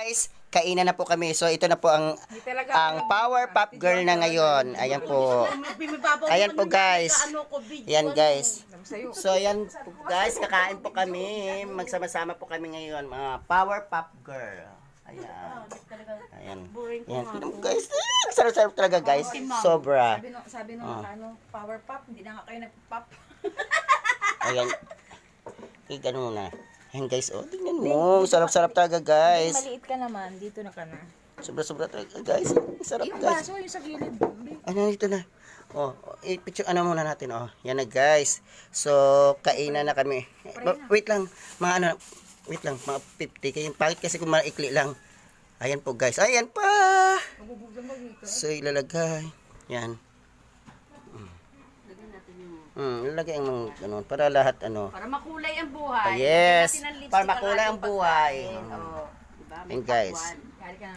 Guys, kainan na po kami. So ito na po ang ang Power Pop Girl na ngayon. Ayan po. Ayan po guys. Ayan guys. So ayan po guys, kakain po kami. Magsama-sama po kami ngayon. Mga Power Pop Girl. Ayan. Ayan. Ayan. Tingnan mo guys. Eh, Sarap-sarap talaga guys. Sobra. Sabi nung, sabi nung Ah. ano, power pop, hindi na nga kayo nag-pop. Ayan. Eh, ganun na. Ayan guys, oh, tingnan mo. Sarap-sarap talaga guys. Maliit ka naman, dito na ka na. Sobra-sobra talaga guys. Sarap Yung guys. baso, yung sa gilid. Ano dito na? Oh, i-picture ano muna natin oh. Yan na guys. So, kainan na kami. Eh, wait lang, mga ano, wait lang, mga 50 kayo. Bakit kasi kung maikli lang. Ayan po guys. Ayan pa. So, ilalagay. Yan. Hmm, ilalagay ang mga ganun para lahat ano. Para makulay ang buhay. Ah, yes. Para makulay ang buhay. pagkain. Oo. Diba? Yan, guys.